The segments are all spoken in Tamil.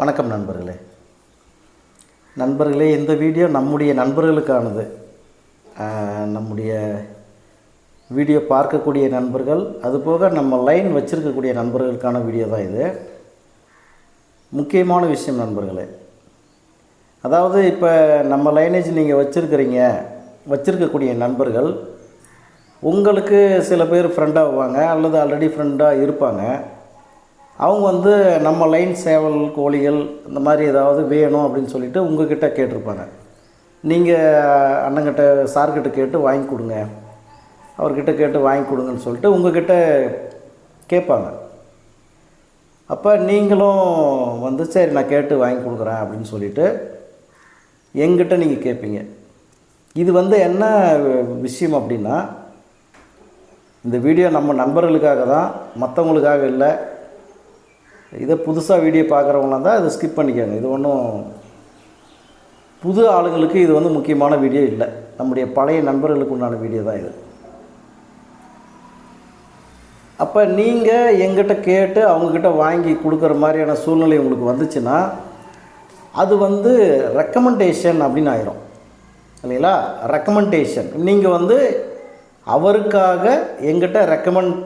வணக்கம் நண்பர்களே. நண்பர்களே இந்த வீடியோ நம்முடைய நண்பர்களுக்கானது. நம்முடைய வீடியோ பார்க்கக்கூடிய நண்பர்கள் அதுபோக நம்ம லைன் வச்சுருக்கக்கூடிய நண்பர்களுக்கான வீடியோ தான் இது. முக்கியமான விஷயம் நண்பர்களே அதாவது இப்போ நம்ம லைனேஜ் நீங்கள் வச்சுருக்கிறீங்க வச்சுருக்கக்கூடிய நண்பர்கள் உங்களுக்கு சில பேர் ஃப்ரெண்டாகுவாங்க அல்லது ஆல்ரெடி ஃப்ரெண்டாக இருப்பாங்க. அவங்க வந்து நம்ம லைன் சேவல் கோழிகள் இந்த மாதிரி ஏதாவது வேணும் அப்படின்னு சொல்லிட்டு உங்ககிட்ட கேட்டிருப்பாங்க. நீங்கள் அண்ணங்கிட்ட சார்கிட்ட கேட்டு வாங்கி கொடுங்க. அவர்கிட்ட கேட்டு வாங்கி கொடுங்கன்னு சொல்லிட்டு உங்ககிட்ட கேட்பாங்க. அப்போ நீங்களும் வந்து சரி நான் கேட்டு வாங்கி கொடுக்குறேன் அப்படின்னு சொல்லிவிட்டு எங்கிட்ட நீங்கள் கேட்பீங்க. இது வந்து என்ன விஷயம் அப்படின்னா இந்த வீடியோ நம்ம நண்பர்களுக்காக தான் மற்றவங்களுக்காக இல்லை இதை புதுசாக வீடியோ பார்க்குறவங்களாம் தான் இதை ஸ்கிப் பண்ணிக்கோங்க இது ஒன்றும் புது ஆளுங்களுக்கு இது வந்து முக்கியமான வீடியோ இல்லை. நம்முடைய பழைய நண்பர்களுக்கு உண்டான வீடியோ தான் இது. அப்போ நீங்கள் எங்கிட்ட கேட்டு அவங்கக்கிட்ட வாங்கி கொடுக்குற மாதிரியான சூழ்நிலை உங்களுக்கு வந்துச்சுன்னா அது வந்து ரெக்கமெண்டேஷன் அப்படின்னு ஆயிரும். இல்லைங்களா? ரெக்கமெண்டேஷன் நீங்கள் வந்து அவருக்காக எங்கிட்ட ரெக்கமெண்ட்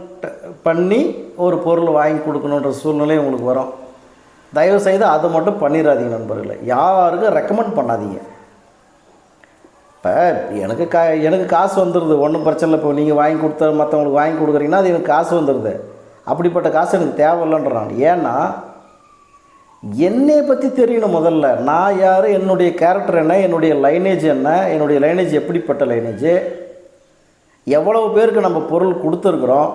பண்ணி ஒரு பொருள் வாங்கி கொடுக்கணுன்ற சூழ்நிலை உங்களுக்கு வரும். தயவு செய்து அதை மட்டும் பண்ணிடாதீங்க நண்பர்களே. யாருக்கும் ரெக்கமெண்ட் பண்ணாதீங்க. இப்போ எனக்கு கா எனக்கு காசு வந்துடுது ஒன்றும் பிரச்சனை இல்லை. இப்போ நீங்கள் வாங்கி கொடுத்த மற்றவங்களுக்கு வாங்கி கொடுக்குறீங்கன்னா அது எனக்கு காசு வந்துடுது அப்படிப்பட்ட காசு எனக்கு தேவையில்லைன்றான். ஏன்னா என்னை பற்றி தெரியணும் முதல்ல. நான் யார் என்னுடைய கேரக்டர் என்ன என்னுடைய லைனேஜ் என்ன என்னுடைய லைனேஜ் எப்படிப்பட்ட லைனேஜ் எவ்வளவு பேருக்கு நம்ம பொருள் கொடுத்துருக்குறோம்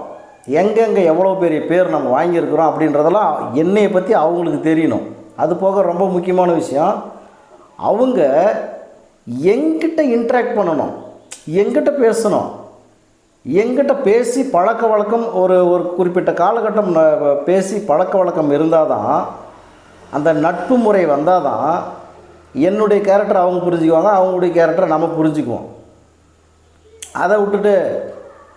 எங்கெங்கே எவ்வளோ பெரிய பேர் நம்ம வாங்கியிருக்கிறோம் அப்படின்றதெல்லாம் என்னையை பற்றி அவங்களுக்கு தெரியணும். அது போக ரொம்ப முக்கியமான விஷயம் அவங்க எங்கிட்ட இன்ட்ராக்ட் பண்ணணும் எங்கிட்ட பேசணும் எங்கிட்ட பேசி பழக்க வழக்கம் ஒரு ஒரு குறிப்பிட்ட காலகட்டம் பேசி பழக்க வழக்கம் இருந்தால் தான் அந்த நட்பு முறை வந்தால் தான் என்னுடைய கேரக்டர் அவங்க புரிஞ்சுக்குவாங்க அவங்களுடைய கேரக்டரை நம்ம புரிஞ்சுக்குவோம். அதை விட்டுட்டு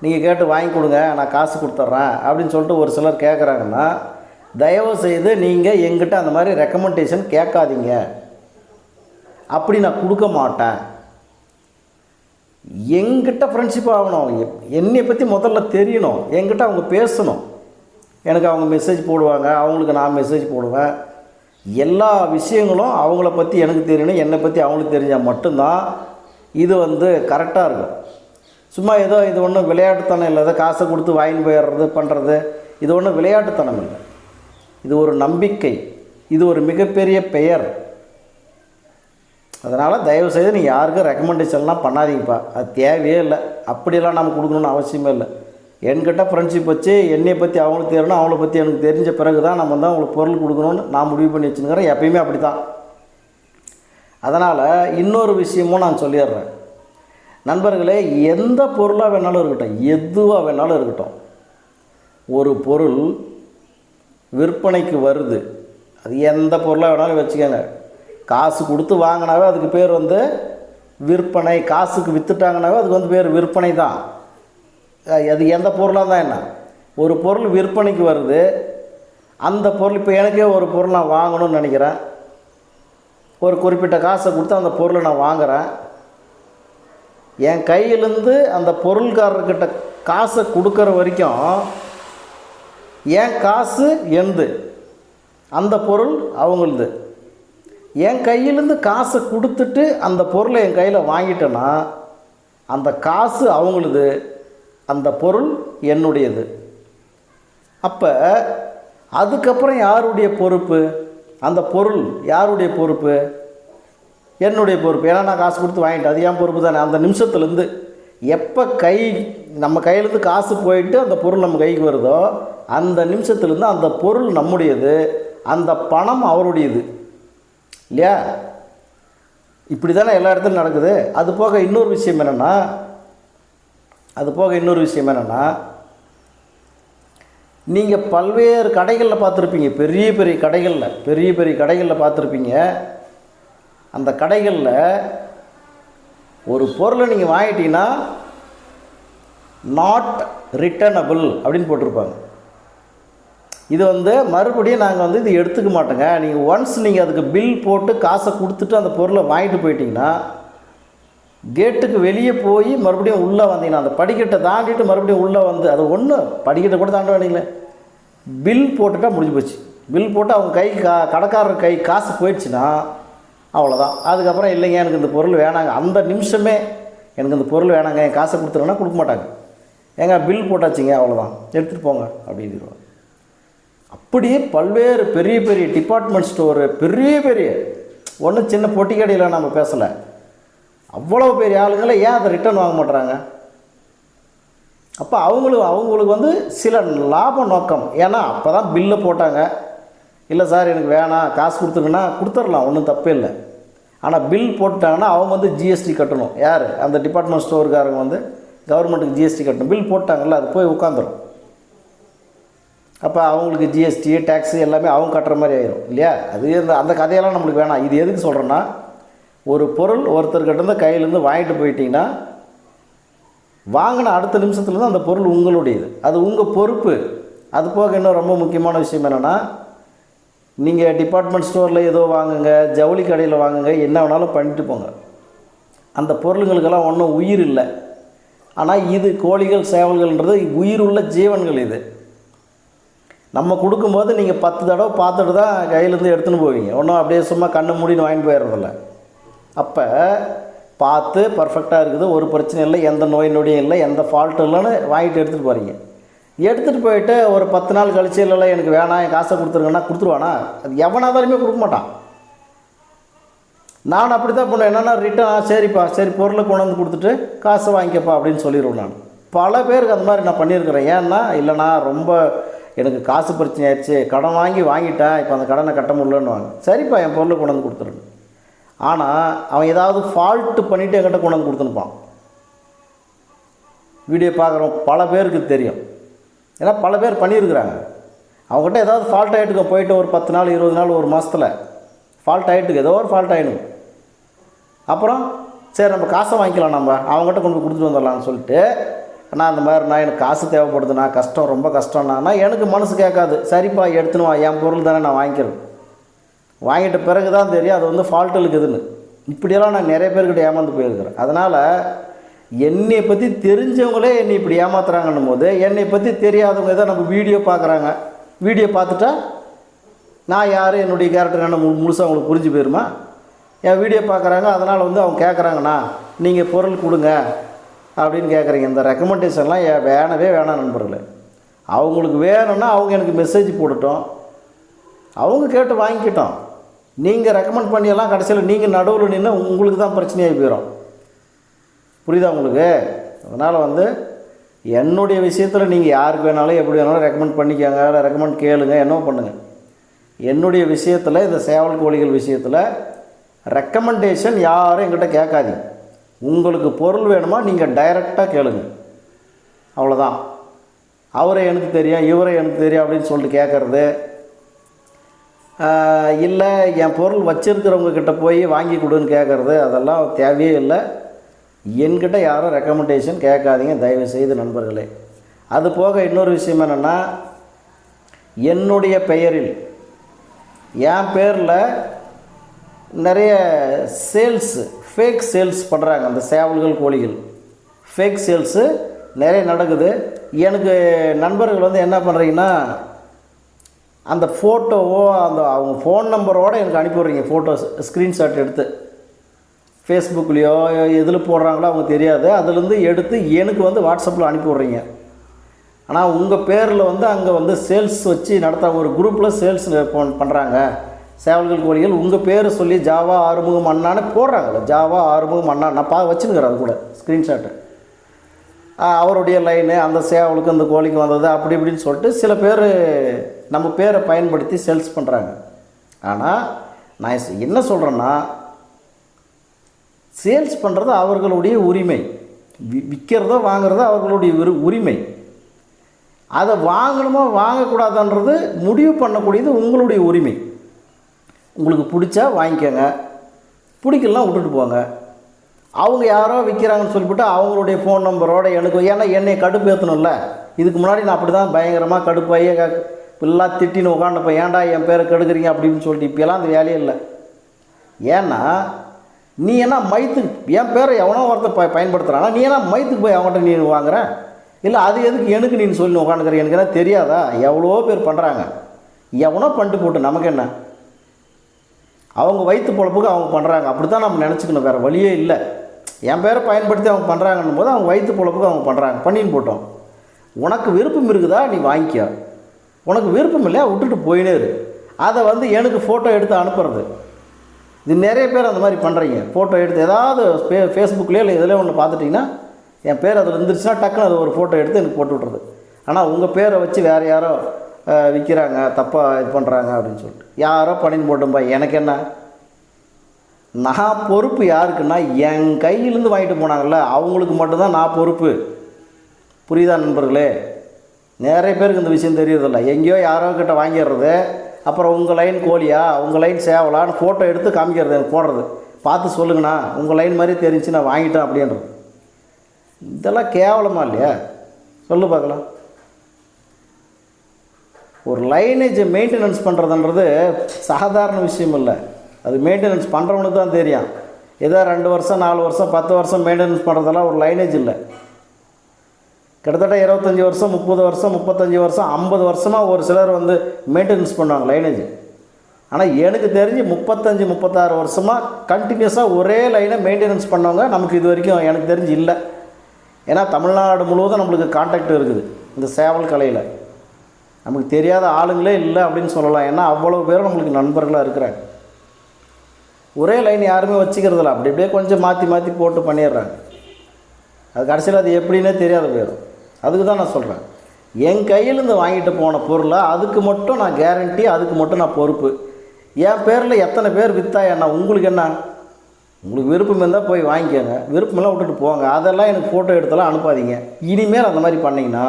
நீங்கள் கேட்டு வாங்கி கொடுங்க நான் காசு கொடுத்துட்றேன் அப்படின்னு சொல்லிட்டு ஒரு சிலர் கேட்குறாங்கன்னா தயவு செய்து நீங்கள் எங்கிட்ட அந்த மாதிரி ரெக்கமெண்டேஷன் கேட்காதீங்க. அப்படி நான் கொடுக்க மாட்டேன். எங்கிட்ட ஃப்ரெண்ட்ஷிப் ஆகணும். என்னை பற்றி முதல்ல தெரியணும். என்கிட்ட அவங்க பேசணும். எனக்கு அவங்க மெசேஜ் போடுவாங்க. அவங்களுக்கு நான் மெசேஜ் போடுவேன். எல்லா விஷயங்களும் அவங்கள பற்றி எனக்கு தெரியணும். என்னை பற்றி அவங்களுக்கு தெரிஞ்சால் மட்டும்தான் இது வந்து கரெக்டாக இருக்கும். சும்மா ஏதோ இது ஒன்றும் விளையாட்டுத்தனம் இல்லை. ஏதோ காசை கொடுத்து வாங்கி போயிடுறது பண்ணுறது இது ஒன்றும் விளையாட்டுத்தனம் இல்லை. இது ஒரு நம்பிக்கை. இது ஒரு மிகப்பெரிய பெயர். அதனால் தயவுசெய்து நீங்கள் யாருக்கும் ரெக்கமெண்டேஷன்லாம் பண்ணாதீங்கப்பா. அது தேவையே இல்லை. அப்படியெல்லாம் நம்ம கொடுக்கணும்னு அவசியமே இல்லை. என்கிட்ட ஃப்ரெண்ட்ஷிப் வச்சு என்னை பற்றி அவங்களுக்கு தெரியணும் அவங்கள பற்றி எனக்கு தெரிஞ்ச பிறகு தான் நம்ம தான் அவங்களுக்கு பொருள் கொடுக்கணும்னு நான் முடிவு பண்ணி வச்சுருக்கிறேன் எப்பயுமே அப்படி தான் அதனால் இன்னொரு விஷயமும் நான் சொல்லிடுறேன். நண்பர்களே எந்த பொருளாக வேணாலும் இருக்கட்டும். எதுவாக வேணாலும் இருக்கட்டும். ஒரு பொருள் விற்பனைக்கு வருது. அது எந்த பொருளாக வேணாலும் வச்சுக்கோங்க. காசு கொடுத்து வாங்கினாவே அதுக்கு பேர் வந்து விற்பனை. காசுக்கு விற்றுட்டாங்கனாவே அதுக்கு வந்து பேர் விற்பனை தான். அது எந்த பொருளாக தான் என்ன? ஒரு பொருள் விற்பனைக்கு வருது. அந்த பொருள் இப்போ எனக்கே ஒரு பொருள் நான் வாங்கணும்னு நினைக்கிறேன். ஒரு குறிப்பிட்ட காசை கொடுத்து அந்த பொருளை நான் வாங்குகிறேன் என் கையிலேருந்து அந்த பொருள்காரர்கிட்ட காசை கொடுக்குற வரைக்கும் என் காசு எந்து. அந்த பொருள் அவங்களுது. என் கையிலேருந்து காசை கொடுத்துட்டு அந்த பொருளை என் கையில் வாங்கிட்டேன்னா அந்த காசு அவங்களுது அந்த பொருள் என்னுடையது. அப்போ அதுக்கப்புறம் யாருடைய பொறுப்பு? அந்த பொருள் யாருடைய பொறுப்பு? என்னுடைய பொறுப்பு. ஏன்னா நான் காசு கொடுத்து வாங்கிட்டேன். அது என் பொறுப்பு தானே? அந்த நிமிஷத்துலேருந்து எப்போ கை நம்ம கையிலேருந்து காசு போயிட்டு அந்த பொருள் நம்ம கைக்கு வருதோ அந்த நிமிஷத்துலேருந்து அந்த பொருள் நம்முடையது அந்த பணம் அவருடையது. இல்லையா? இப்படி தானே எல்லா இடத்துலையும் நடக்குது. அது போக இன்னொரு விஷயம் என்னென்னா அது போக இன்னொரு விஷயம் என்னென்னா நீங்கள் பல்வேறு கடைகளில் பார்த்துருப்பீங்க. பெரிய பெரிய கடைகளில் பெரிய பெரிய கடைகளில் பார்த்துருப்பீங்க. அந்த கடைகளில் ஒரு பொருளை நீங்கள் வாங்கிட்டீங்கன்னா நாட் ரிட்டர்னபிள் அப்படின்னு போட்டிருப்பாங்க. இது வந்து மறுபடியும் நாங்கள் வந்து இது எடுத்துக்க மாட்டோங்க. நீங்கள் ஒன்ஸ் நீங்கள் அதுக்கு பில் போட்டு காசை கொடுத்துட்டு அந்த பொருளை வாங்கிட்டு போயிட்டீங்கன்னா கேட்டுக்கு வெளியே போய் மறுபடியும் உள்ளே வந்தீங்கன்னா அந்த படிக்கட்டை தாண்டிட்டு மறுபடியும் உள்ளே வந்து அது ஒன்று படிக்கட்டை கூட தாண்ட வேண்டிங்களே பில் போட்டுட்டா முடிஞ்சு போச்சு. பில் போட்டு அவங்க கை கா கடைக்காரர் கை காசு போயிடுச்சுன்னா அவ்வளோதான் அதுக்கப்புறம் இல்லைங்க எனக்கு இந்த பொருள் வேணாங்க. அந்த நிமிஷமே எனக்கு இந்த பொருள் வேணாங்க. என் காசை கொடுத்துருங்கன்னா கொடுக்க மாட்டாங்க. ஏங்க பில் போட்டாச்சுங்க அவ்வளோதான் எடுத்துகிட்டு போங்க அப்படின்னுருவாங்க. அப்படியே பல்வேறு பெரிய பெரிய டிபார்ட்மெண்ட் ஸ்டோரு பெரிய பெரிய ஒன்றும் சின்ன பொட்டி கடையில் நம்ம பேசலை. அவ்வளோ பெரிய ஆளுங்களை ஏன் அதை ரிட்டர்ன் வாங்க மாட்டுறாங்க அப்போ அவங்களுக்கு அவங்களுக்கு வந்து சில லாப நோக்கம். ஏன்னா அப்போ தான் பில்லு போட்டாங்க. இல்லை சார் எனக்கு வேணாம். காசு கொடுத்துருங்கன்னா கொடுத்துர்லாம் ஒன்றும் தப்பே இல்லை. ஆனால் பில் போட்டாங்கன்னா அவங்க வந்து ஜிஎஸ்டி கட்டணும். யார்? அந்த டிபார்ட்மெண்ட் ஸ்டோருக்காரங்க வந்து கவர்மெண்ட்டுக்கு ஜிஎஸ்டி கட்டணும். பில் போட்டாங்கல்ல அது போய் உட்காந்துரும். அப்போ அவங்களுக்கு ஜிஎஸ்டி டேக்ஸு எல்லாமே அவங்க கட்டுற மாதிரி ஆயிரும். இல்லையா? அது இந்த அந்த கதையெல்லாம் நம்மளுக்கு வேணாம். இது எதுக்கு சொல்கிறேன்னா ஒரு பொருள் ஒருத்தர்கிட்ட இருந்து கையிலேருந்து வாங்கிட்டு போயிட்டீங்கன்னா வாங்கின அடுத்த நிமிஷத்துலேருந்து அந்த பொருள் உங்களுடையது. அது உங்கள் பொறுப்பு. அது போக இன்னும் ரொம்ப முக்கியமான விஷயம் என்னென்னா நீங்கள் டிபார்ட்மெண்ட் ஸ்டோரில் ஏதோ வாங்குங்க ஜவுளி கடையில் வாங்குங்க என்ன வேணாலும் பண்ணிட்டு போங்க. அந்த பொருளுங்களுக்கெல்லாம் ஒன்றும் உயிர் இல்லை. ஆனால் இது கோழிகள் சேவல்கள்ன்றது உயிர் உள்ள ஜீவன்கள் இது. நம்ம கொடுக்கும்போது நீங்கள் பத்து தடவை பார்த்துட்டு தான் கையிலேருந்து எடுத்துன்னு போவீங்க. ஒன்றும் அப்படியே சும்மா கண்ணு மூடின்னு வாங்கிட்டு போயிடுறதில்ல. அப்போ பார்த்து பர்ஃபெக்டாக இருக்குது. ஒரு பிரச்சனை இல்லை. எந்த நோய் நொடியும் இல்லை. எந்த ஃபால்ட்டும் இல்லைன்னு வாங்கிட்டு எடுத்துகிட்டு போகிறீங்க எடுத்துகிட்டு போயிட்டு ஒரு பத்து நாள் கழிச்சு இல்லை எனக்கு வேணாம் என் காசை கொடுத்துருங்கன்னா கொடுத்துருவானா? அது எவனாதாலுமே கொடுக்க மாட்டான். நான் அப்படி தான் பண்ணுவேன். என்னென்னா ரிட்டன் சரிப்பா சரி பொருளை கொண்டு வந்து கொடுத்துட்டு காசை வாங்கிக்கப்பா அப்படின்னு சொல்லிடுவேன் நான். பல பேருக்கு அந்த மாதிரி நான் பண்ணியிருக்கிறேன். ஏன்னா இல்லைண்ணா ரொம்ப எனக்கு காசு பிரச்சனை ஆயிடுச்சு. கடன் வாங்கி வாங்கிட்டேன். இப்போ அந்த கடனை கட்ட முடியலன்னு வாங்க சரிப்பா என் பொருளை கொண்டு வந்து கொடுத்துருங்க ஆனால் அவன் ஏதாவது ஃபால்ட்டு பண்ணிவிட்டு என்கிட்ட கொண்டு வந்து கொடுத்துனுப்பான். வீடியோ பார்க்குறோம் பல பேருக்கு தெரியும். ஏன்னா பல பேர் பண்ணியிருக்கிறாங்க. அவங்ககிட்ட ஏதாவது ஃபால்ட் ஆகிட்டுக்க போயிட்டு ஒரு பத்து நாள் இருபது நாள் ஒரு மாதத்தில் ஃபால்ட் ஆகிட்டுக்கு ஏதோ ஒரு ஃபால்ட் ஆகிடும் அப்புறம் சரி நம்ம காசை வாங்கிக்கலாம் நம்ம அவங்ககிட்ட கொண்டு கொடுத்துட்டு வந்துடலாம்னு சொல்லிட்டு ஆனால் அந்த மாதிரி நான் எனக்கு காசு தேவைப்படுதுண்ணா கஷ்டம் ரொம்ப கஷ்டம்னா எனக்கு மனசு கேட்காது. சரிப்பா எடுத்துன்னு வா என் பொருள் தானே நான் வாங்கிக்கிறேன். வாங்கிட்ட பிறகு தான் தெரியும் அது வந்து ஃபால்ட்டு இருக்குதுன்னு. இப்படியெல்லாம் நான் நிறைய பேர்கிட்ட ஏமாந்து போயிருக்கிறேன். அதனால் என்னை பற்றி தெரிஞ்சவங்களே என்னை இப்படி ஏமாத்துறாங்கன்னும் போது என்னை பற்றி தெரியாதவங்க தான் நம்ம வீடியோ பார்க்குறாங்க. வீடியோ பார்த்துட்டா நான் யார் என்னுடைய கேரக்டர் என்ன முழுசாக அவங்களுக்கு புரிஞ்சு போயிருமா? என் வீடியோ பார்க்குறாங்க அதனால் வந்து அவங்க கேட்குறாங்கண்ணா நீங்கள் பொருள் கொடுங்க அப்படின்னு கேட்குறீங்க இந்த ரெக்கமெண்டேஷன்லாம் ஏன் வேணவே வேணாம் நண்பர்களே. அவங்களுக்கு வேணும்னா அவங்க எனக்கு மெசேஜ் போட்டுட்டோம் அவங்க கேட்டு வாங்கிக்கிட்டோம். நீங்கள் ரெக்கமெண்ட் பண்ணியெல்லாம் கடைசியில் நீங்கள் நடுவில் நின்று உங்களுக்கு தான் பிரச்சனையாகி போயிடும் புரியுதா உங்களுக்கு? அதனால் வந்து என்னுடைய விஷயத்தில் நீங்கள் யாருக்கு வேணாலும் எப்படி வேணாலும் ரெக்கமெண்ட் பண்ணிக்கோங்க இல்லை ரெக்கமெண்ட் கேளுங்க என்னவோ பண்ணுங்கள் என்னுடைய விஷயத்தில் இந்த சேவல் கோழிகள் விஷயத்தில் ரெக்கமெண்டேஷன் யாரும் என்கிட்ட கேட்காதீங்க. உங்களுக்கு பொருள் வேணுமா நீங்கள் டைரெக்டாக கேளுங்க. அவ்வளோதான் அவரை எனக்கு தெரியும் இவரை எனக்கு தெரியும் அப்படின்னு சொல்லிட்டு கேட்குறது. இல்லை என் பொருள் வச்சுருக்கிறவங்க கிட்ட போய் வாங்கி கொடுன்னு கேட்குறது அதெல்லாம் தேவையே இல்லை. என்கிட்ட யாரும் ரெக்கமெண்டேஷன் கேட்காதீங்க தயவு செய்து நண்பர்களே. அது போக இன்னொரு விஷயம் என்னென்னா என்னுடைய பெயரில் என் பேரில் நிறைய சேல்ஸு ஃபேக் சேல்ஸ் பண்ணுறாங்க அந்த சேவல்கள் கோழிகள். ஃபேக் சேல்ஸு நிறைய நடக்குது. எனக்கு நண்பர்கள் வந்து என்ன பண்ணுறீங்கன்னா அந்த ஃபோட்டோவோ அந்த அவங்க ஃபோன் நம்பரோடு எனக்கு அனுப்பி விட்றீங்க ஃபோட்டோஸ் ஸ்க்ரீன்ஷாட் எடுத்து. ஃபேஸ்புக்லேயோ எதில் போடுறாங்களோ அவங்க தெரியாது. அதுலேருந்து எடுத்து எனக்கு வந்து வாட்ஸ்அப்பில் அனுப்பி விட்றீங்க ஆனால் உங்கள் பேரில் வந்து அங்கே வந்து சேல்ஸ் வச்சு நடத்த ஒரு குரூப்பில் சேல்ஸ் பண்ணுறாங்க சேவல்கள் கோழிகள் உங்கள் பேர் சொல்லி ஜாவா ஆறுமுகம் அண்ணான்னு போடுறாங்கல்ல. ஜாவா ஆறுமுகம் அண்ணா நான் பா வச்சுருக்கிறேன் அது கூட ஸ்க்ரீன்ஷாட்டு அவருடைய லைனு அந்த சேவலுக்கு அந்த கோழிக்கு வந்தது அப்படி இப்படின்னு சொல்லிட்டு சில பேர் நம்ம பேரை பயன்படுத்தி சேல்ஸ் பண்ணுறாங்க ஆனால் நான் என்ன சொல்கிறேன்னா சேல்ஸ் பண்ணுறது அவர்களுடைய உரிமை. வி விற்கிறதோ வாங்குறதோ அவர்களுடைய விரு உரிமை. அதை வாங்கணுமோ வாங்கக்கூடாதுன்றது முடிவு பண்ணக்கூடியது உங்களுடைய உரிமை. உங்களுக்கு பிடிச்சா வாங்கிக்கோங்க. பிடிக்கலாம் விட்டுட்டு போங்க. அவங்க யாரோ விற்கிறாங்கன்னு சொல்லிவிட்டு அவங்களுடைய ஃபோன் நம்பரோட எனக்கு ஏன்னா என்னை கடுப்பு ஏற்றணும்ல இதுக்கு முன்னாடி நான் அப்படி தான் பயங்கரமாக கடுப்பாகி எல்லாம் திட்டின்னு உட்காந்துப்ப ஏன்டா என் பேரை கெடுக்குறீங்க? அப்படின்னு சொல்லிட்டு இப்போலாம் அந்த வேலையே இல்லை. ஏன்னா நீ என்ன மைத்துக்கு என் பேரை எவனோ ஒருத்தர் ப பயன்படுத்துகிறானா நீ என்ன மைத்துக்கு போய் அவங்ககிட்ட நீ வாங்குற? இல்லை அது எதுக்கு எனக்கு நீ சொல்லி உட்காந்துக்கிற எனக்கு என்ன தெரியாதா? எவ்வளோ பேர் பண்ணுறாங்க எவனோ பண்ணிட்டு போட்டு நமக்கு என்ன? அவங்க வயிற்று பொழப்புக்கு அவங்க பண்ணுறாங்க அப்படி தான் நம்ம நினச்சிக்கணும். வேறு வழியே இல்லை. என் பேரை பயன்படுத்தி அவங்க பண்ணுறாங்கன்னும் போது அவங்க வயிற்று பொழப்புக்கு அவங்க பண்ணுறாங்க பண்ணின்னு போட்டோம். உனக்கு விருப்பம் இருக்குதா? நீ வாங்கிக்க. உனக்கு விருப்பம் இல்லையா? விட்டுட்டு போயினே இரு. அதை வந்து எனக்கு ஃபோட்டோ எடுத்து அனுப்புறது. இது நிறைய பேர் அந்த மாதிரி பண்ணுறீங்க ஃபோட்டோ எடுத்து ஏதாவது ஃபே ஃபேஸ்புக்லேயோ இல்லை இதில் ஒன்று பார்த்துட்டிங்கன்னா என் பேர் அதில் இருந்துருச்சுன்னா டக்குன்னு அது ஒரு ஃபோட்டோ எடுத்து எனக்கு போட்டு விட்றது ஆனால் உங்கள் பேரை வச்சு வேறு யாரோ விற்கிறாங்க தப்பாக இது பண்ணுறாங்க அப்படின்னு சொல்லிட்டு. யாரோ பண்ணின்னு போட்டோம்பா எனக்கு என்ன? நான் பொறுப்பு யாருக்குன்னா என் கையிலேருந்து வாங்கிட்டு போனாங்கல்ல அவங்களுக்கு மட்டும்தான் நான் பொறுப்பு. புரியுதா நண்பர்களே? நிறைய பேருக்கு இந்த விஷயம் தெரியறதில்ல. எங்கேயோ யாரோ கிட்ட வாங்கிடுறது அப்புறம் உங்கள் லைன் கோழியா? உங்கள் லைன் சேவலான்னு ஃபோட்டோ எடுத்து காமிக்கிறது எனக்கு போடுறது. பார்த்து சொல்லுங்கண்ணா உங்கள் லைன் மாதிரி தெரிஞ்சு நான் வாங்கிட்டேன் அப்படின்றது. இதெல்லாம் கேவலமாக இல்லையா? சொல்லு பார்க்கலாம். ஒரு லைனேஜை மெயின்டெனன்ஸ் பண்ணுறதுன்றது சாதாரண விஷயம் இல்லை. அது மெயின்டெனன்ஸ் பண்ணுறவனுக்கு தான் தெரியும். ஏதோ ரெண்டு வருஷம் நாலு வருஷம் பத்து வருஷம் மெயின்டெனன்ஸ் பண்ணுறதெல்லாம் ஒரு லைனேஜ் இல்லை. கிட்டத்தட்ட இருபத்தஞ்சி வருஷம் முப்பது வருஷம் முப்பத்தஞ்சு வருஷம் ஐம்பது வருஷமாக ஒரு சிலர் வந்து மெயின்டெனன்ஸ் பண்ணுவாங்க லைனேஜ் ஆனால் எனக்கு தெரிஞ்சு முப்பத்தஞ்சு முப்பத்தாறு வருஷமாக கண்டினியூஸாக ஒரே லைனை மெயின்டெனன்ஸ் பண்ணவங்க நமக்கு இது வரைக்கும் எனக்கு தெரிஞ்சு இல்லை. ஏன்னா தமிழ்நாடு முழுவதும் நம்மளுக்கு கான்டாக்ட் இருக்குது இந்த சேவல் கலையில். நமக்கு தெரியாத ஆளுங்களே இல்லை அப்படின்னு சொல்லலாம். ஏன்னா அவ்வளோ பேரும் நம்மளுக்கு நண்பர்களாக இருக்கிறாங்க. ஒரே லைன் யாருமே வச்சுக்கிறதில்ல. அப்படி அப்படியே கொஞ்சம் மாற்றி மாற்றி போட்டு பண்ணிடுறாங்க. அது கடைசியில் அது எப்படின்னே தெரியாத போயிடும். அதுக்கு தான் நான் சொல்கிறேன் என் கையிலேருந்து வாங்கிட்டு போன பொருளை அதுக்கு மட்டும் நான் கேரண்டி அதுக்கு மட்டும் நான் பொறுப்பு. என் பேரில் எத்தனை பேர் விற்றா என்ன உங்களுக்கு என்ன? உங்களுக்கு விருப்பம் இருந்தால் போய் வாங்கிக்கோங்க. விருப்பமெல்லாம் விட்டுட்டு போங்க. அதெல்லாம் எனக்கு ஃபோட்டோ எடுத்தெல்லாம் அனுப்பாதீங்க. இனிமேல் அந்த மாதிரி பண்ணிங்கன்னா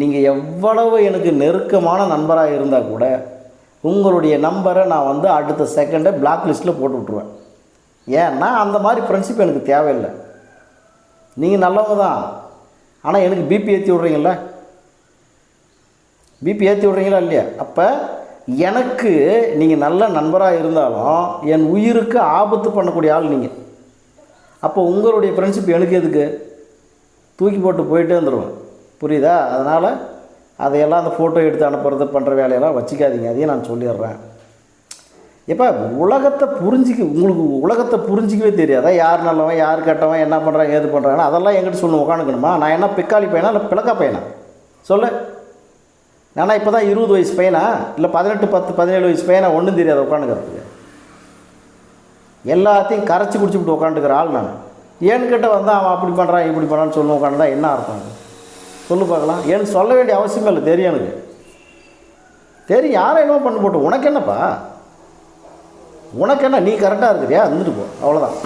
நீங்கள் எவ்வளவு எனக்கு நெருக்கமான நண்பராக இருந்தால் கூட உங்களுடைய நம்பரை நான் வந்து அடுத்த செகண்டை பிளாக் லிஸ்ட்டில் போட்டு விட்ருவேன் ஏன்னா அந்த மாதிரி ஃப்ரெண்ட்ஷிப் எனக்கு தேவையில்லை. நீங்கள் நல்லவங்க தான். ஆனால் எனக்கு பிபி ஏற்றி விட்றீங்களா பிபி ஏற்றி விட்றீங்களா இல்லையா? அப்போ எனக்கு நீங்கள் நல்ல நண்பராக இருந்தாலும் என் உயிருக்கு ஆபத்து பண்ணக்கூடிய ஆள் நீங்கள் அப்போ உங்களுடைய ஃப்ரெண்ட்ஷிப் எனக்கு எதுக்கு? தூக்கி போட்டு போயிட்டே வந்துடுவேன் புரியுதா? அதனால் அதையெல்லாம் அந்த ஃபோட்டோ எடுத்து அனுப்புறது பண்ணுற வேலையெல்லாம் வச்சுக்காதீங்க. அதையும் நான் சொல்லிடுறேன். இப்போ உலகத்தை புரிஞ்சிக்க உங்களுக்கு உலகத்தை புரிஞ்சிக்கவே தெரியாதா? யார் நல்லவன் யார் கெட்டவன் என்ன பண்ணுறாங்க ஏது பண்ணுறாங்க அதெல்லாம் எங்கிட்ட சொல்லணும் உட்காந்துக்கணுமா நான் என்ன பிக்காளி பையனா இல்லை பிளக்கா பையனா? சொல்லு. நானா இப்போ தான் இருபது வயசு பையனா? இல்லை பதினெட்டு பத்து பதினேழு வயசு பையனா? ஒன்றும் தெரியாது உட்காந்துக்கிறதுக்கு எல்லாத்தையும் கரைச்சி குடிச்சுட்டு உட்காந்துக்கிற ஆள் நான். ஏன்னு வந்தால் அவன் அப்படி பண்ணுறான் இப்படி பண்ணுறான்னு சொல்லி உட்காந்துடா என்ன அர்த்தம் சொல்லு பார்க்கலாம். ஏன்னு சொல்ல வேண்டிய அவசியமே இல்லை தெரியும் எனக்கு. தெரியும் யாரை என்ன பண்ணி போட்டு உனக்கு என்னப்பா? உனக்கு என்ன நீ கரெக்டாக இருக்கிறியா இருந்துட்டு போ. அவ்வளோதான்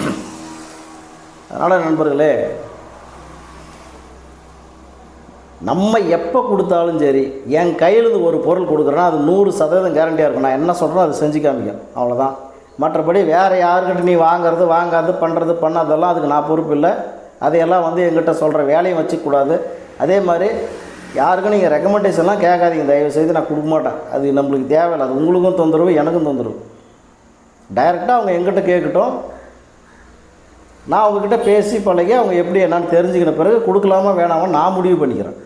அதனால் நண்பர்களே நம்ம எப்போ கொடுத்தாலும் சரி என் கையிலிருந்து ஒரு பொருள் கொடுக்குறேன்னா அது நூறு சதவீதம் கேரண்டியாக இருக்கும். நான் என்ன சொல்கிறேன் அது செஞ்சு காமிக்கும். அவ்வளோதான் மற்றபடி வேறு யாருக்கிட்ட நீ வாங்குறது வாங்காது பண்ணுறது பண்ணாதெல்லாம் அதுக்கு நான் பொறுப்பு இல்லை. அதையெல்லாம் வந்து எங்கிட்ட சொல்கிற வேலையும் வச்சுக்கூடாது. அதே மாதிரி யாருக்கும் நீங்கள் ரெக்கமெண்டேஷன்லாம் கேட்காதீங்க. தயவு செய்து நான் கொடுக்க மாட்டேன். அது நம்மளுக்கு தேவையில்லை. அது உங்களுக்கும் தொந்தரவு எனக்கும் தொந்தரவு. டைரெக்டாக அவங்க எங்கிட்ட கேட்கட்டும் நான் அவங்கக்கிட்ட பேசி பழகி அவங்க எப்படி என்னான்னு தெரிஞ்சுக்கின பிறகு கொடுக்கலாமா வேணாமா நான் முடிவு பண்ணிக்கிறேன்.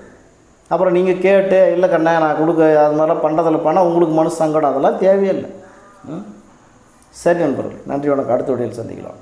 அப்புறம் நீங்கள் கேட்டு இல்லை கண்ணா நான் கொடுக்க அது மாதிரிலாம் பண்ணுறதில்ல பண்ணால் உங்களுக்கு மனசு சங்கடம். அதெல்லாம் தேவையே இல்லை ம்? சரி நண்பர்கள் நன்றி. வணக்கம். அடுத்த வடிவில் சந்திக்கலாம்.